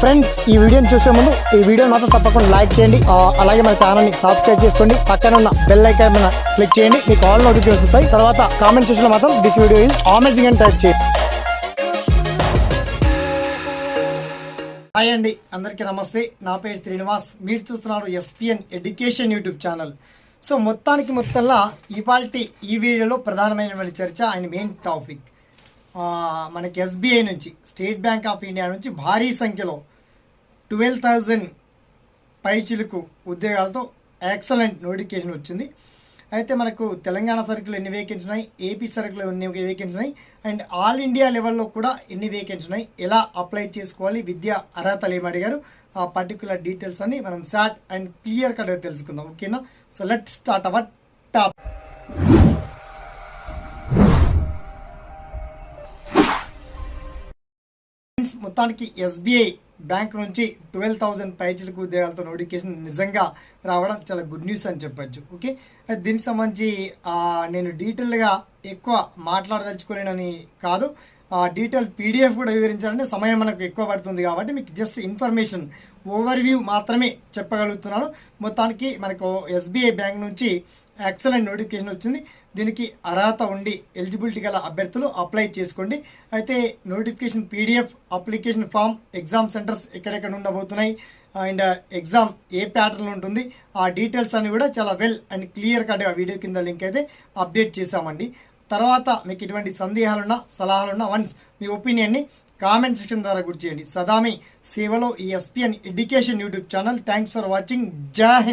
Friends ఈ వీడియోని చూసే ముందు ఈ వీడియో మాత్రం తప్పకుండా లైక్ చేయండి. అలాగే మన ఛానల్ని సబ్స్క్రైబ్ చేసుకోండి. పక్కన ఉన్న బెల్ ఐకాన్ మీద క్లిక్ చేయండి. మీకు ఆల్ నోటిఫికేషన్ వస్తాయి. తర్వాత కామెంట్ చూసిన మాత్రం దిస్ వీడియో ఈజ్ అమేజింగ్ అని టైప్ చేయండి. హాయ్ అండి. అందరికీ నమస్తే. నా పేరు శ్రీనివాస్. మీరు చూస్తున్నారు SPN education YouTube channel so మొత్తానికి మొత్తంలో ఇవాళ ఈ వీడియోలో ప్రధానమైన చర్చ ఆయన మెయిన్ టాపిక్ మనకి ఎస్బీఐ నుంచి స్టేట్ బ్యాంక్ ఆఫ్ ఇండియా నుంచి భారీ సంఖ్యలో ట్వెల్వ్ థౌజండ్ పైచిలుకు ఉద్యోగాలతో ఎక్సలెంట్ నోటిఫికేషన్ వచ్చింది. అయితే మనకు తెలంగాణ సర్కిల్ ఎన్ని వేకెన్సీ ఉన్నాయి? ఏపీ సర్కిల్ ఎన్ని వేకెన్సీ ఉన్నాయి? అండ్ ఆల్ ఇండియా లెవెల్లో కూడా ఎన్ని వేకెన్సీ ఉన్నాయి? ఎలా అప్లై చేసుకోవాలి? విద్యా అర్హతలు ఏమి అడిగారు. ఆ పర్టికులర్ డీటెయిల్స్ అని మనం షార్ట్ అండ్ క్లియర్ కట్గా తెలుసుకుందాం. ఓకేనా so let start our top మొత్తానికి ఎస్బీఐ బ్యాంక్ నుంచి ట్వెల్వ్ థౌజండ్ పైచలకు ఉద్యోగాలతో నోటిఫికేషన్ నిజంగా రావడం చాలా గుడ్ న్యూస్ అని చెప్పొచ్చు. ఓకే? దీనికి సంబంధించి నేను డీటెయిల్గా ఎక్కువ మాట్లాడదలుచుకోలేనని కాదు. డీటెయిల్ పీడిఎఫ్ కూడా వివరించాలంటే సమయం మనకు ఎక్కువ పడుతుంది కాబట్టి మీకు జస్ట్ ఇన్ఫర్మేషన్ ఓవర్ వ్యూ మాత్రమే చెప్పగలుగుతున్నాను. మొత్తానికి మనకు ఎస్బీఐ బ్యాంక్ నుంచి ఎక్సలెంట్ నోటిఫికేషన్ వచ్చింది. దీనికి అర్హత ఉండి ఎలిజిబిలిటీ గల అభ్యర్థులు అప్లై చేసుకోండి. అయితే notification PDF application form exam centres ఎక్కడెక్కడ ఉండబోతున్నాయి? అండ్ ఎగ్జామ్ ఏ ప్యాటర్న్ ఉంటుంది? ఆ డీటెయిల్స్ అన్ని కూడా చాలా వెల్ అండ్ క్లియర్ కట్గా వీడియో కింద లింక్ అయితే అప్డేట్ చేశామండి. తర్వాత మీకు ఎటువంటి సందేహాలున్నా సలహాలున్నా వన్స్ మీ ఒపీనియన్ని కామెంట్ సెక్షన్ ద్వారా గుర్తు చేయండి. సదామి సేవలో ఈ SPN education YouTube channel thanks for watching జై హింద్